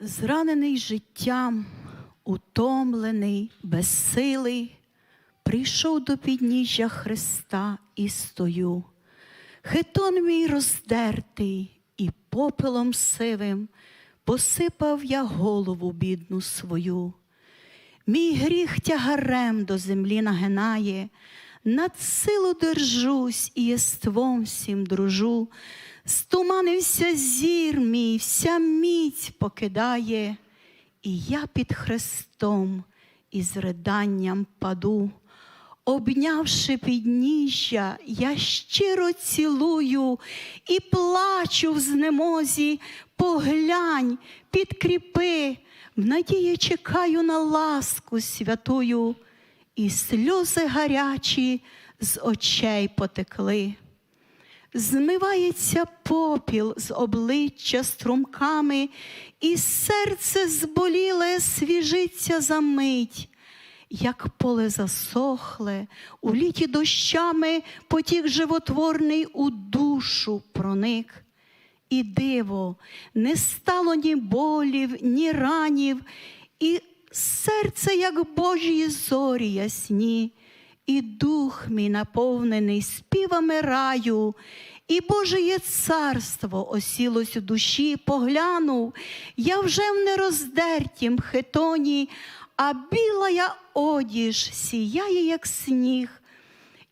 Зранений життям, утомлений, безсилий, прийшов до підніжжя Христа і стою. Хитон мій роздертий і попелом сивим посипав я голову бідну свою. Мій гріх тягарем до землі нагинає, над силу держусь і єством всім дружу. Стуманився зір мій, вся міць покидає, і я під хрестом із риданням паду. Обнявши підніжжя, я щиро цілую і плачу в знемозі, поглянь, підкріпи, в надії чекаю на ласку святую, і сльози гарячі з очей потекли. Змивається попіл з обличчя струмками, і серце зболіле свіжиться за мить, як поле засохле, у літі дощами потік животворний у душу проник. І диво, не стало ні болів, ні ранів, і серце, як Божі зорі ясні, і дух мій наповнений співами раю, і Божеє царство осілось у душі, поглянув, я вже в нероздертім хитоні, а біла я одіж сіяє, як сніг,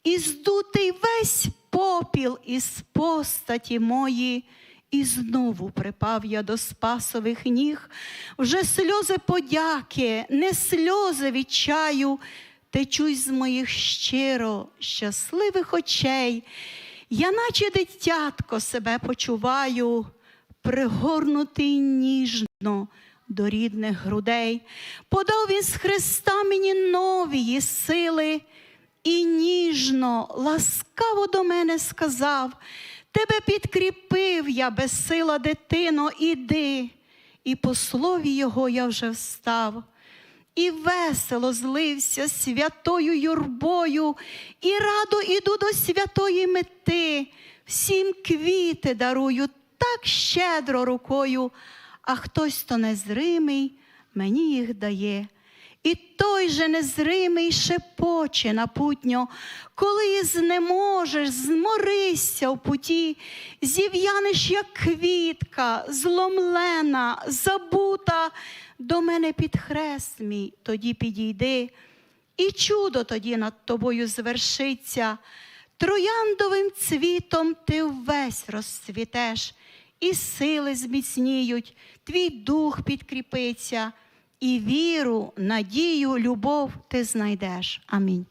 і здутий весь попіл із постаті мої. І знову припав я до спасових ніг, вже сльози подяки, не сльози відчаю, течуть з моїх щиро щасливих очей. Я, наче дитятко, себе почуваю, пригорнутий ніжно до рідних грудей. Подав він з Христа мені новії сили, і ніжно, ласкаво до мене сказав. Тебе підкріпив я, безсила дитино, іди, і по слові його я вже встав, і весело злився святою юрбою, і радо іду до святої мети, всім квіти дарую так щедро рукою, а хтось то незримий мені їх дає. І той же незримий шепоче напутньо, коли знеможеш, зморися в путі, зів'янеш, як квітка, зломлена, забута, до мене під хрест мій, тоді підійди, і чудо тоді над тобою звершиться. Трояндовим цвітом ти весь розцвітеш, і сили зміцніють, твій дух підкріпиться і віру, надію, любов ти знайдеш. Амінь.